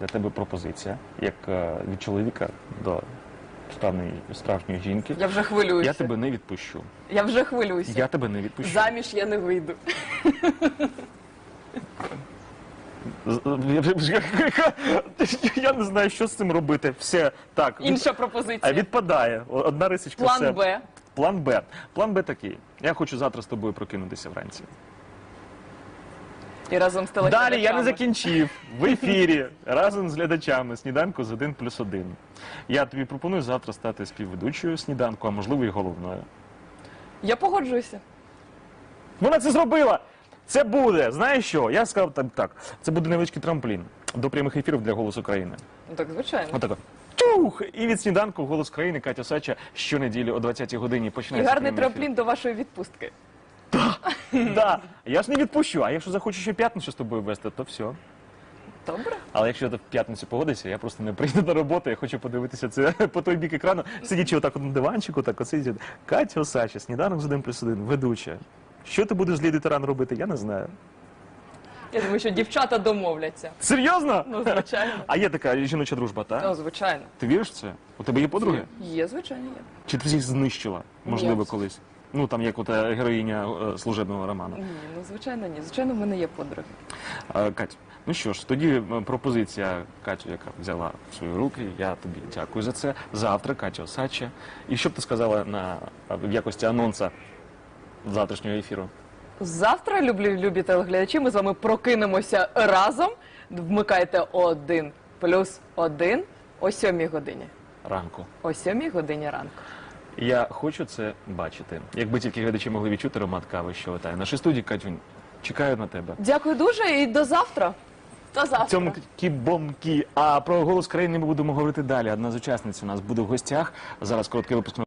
Для тебе пропозиція, як е, від чоловіка до справжньої, справжньої жінки. Я вже хвилююся. Я тебе не відпущу. Я вже хвилююся. Я тебе не відпущу. Заміж я не вийду. Я не знаю, що з цим робити. Все так. Інша пропозиція. відпадає. Одна рисочка. План все. Б. План Б. План Б такий. Я хочу завтра з тобою прокинутися вранці. І разом з телеглядачами. Далі я не закінчив в ефірі разом з глядачами сніданку з 1 плюс 1. Я тобі пропоную завтра стати співведучою сніданку, а можливо і головною. Я погоджуюся. Вона це зробила! Це буде. Знаєш що? Я сказав так, так. Це буде невеличкий трамплін до прямих ефірів для «Голосу України. Ну так, звичайно. Отако. Чух! І від сніданку «Голос країни» Катя Сача щонеділі о 20-й годині І гарний прямий ефір. трамплін до вашої відпустки. Да. Я ж не відпущу, а якщо захочу ще п'ятницю з тобою вести, то все. Добре. Але якщо ти в п'ятницю погодишся, я просто не прийду на роботу, я хочу подивитися це по той бік екрану, сидячи отак от на диванчику, так от сидять. Катя Осача, сніданок з 1 плюс 1, ведуча. Що ти будеш з Лідою Таран робити, я не знаю. Я думаю, що дівчата домовляться. Серйозно? Ну, звичайно. А є така жіноча дружба, так? Ну, звичайно. Ти віриш в це? У тебе є подруги? Є, звичайно, є. Чи ти їх знищила, можливо, Ні. колись? Ну там як от е, героїня е, служебного роману. Ні, ну звичайно, ні. Звичайно, в мене є подруги. Е, Кать, ну що ж, тоді е, пропозиція Катю, яка взяла в свої руки. Я тобі дякую за це. Завтра Катя Осадча. І що б ти сказала на в якості анонса завтрашнього ефіру? Завтра, люблю, любі телеглядачі, ми з вами прокинемося разом. Вмикайте один плюс один о сьомій годині. Ранку. О сьомій годині ранку. Я хочу це бачити. Якби тільки глядачі могли відчути аромат кави, що витає. Наші студії Катюнь, чекаю на тебе. Дякую дуже і до завтра. До завтра. Цьому кібомкі. А про голос країни ми будемо говорити далі. Одна з учасниць у нас буде в гостях. Зараз короткий випуск.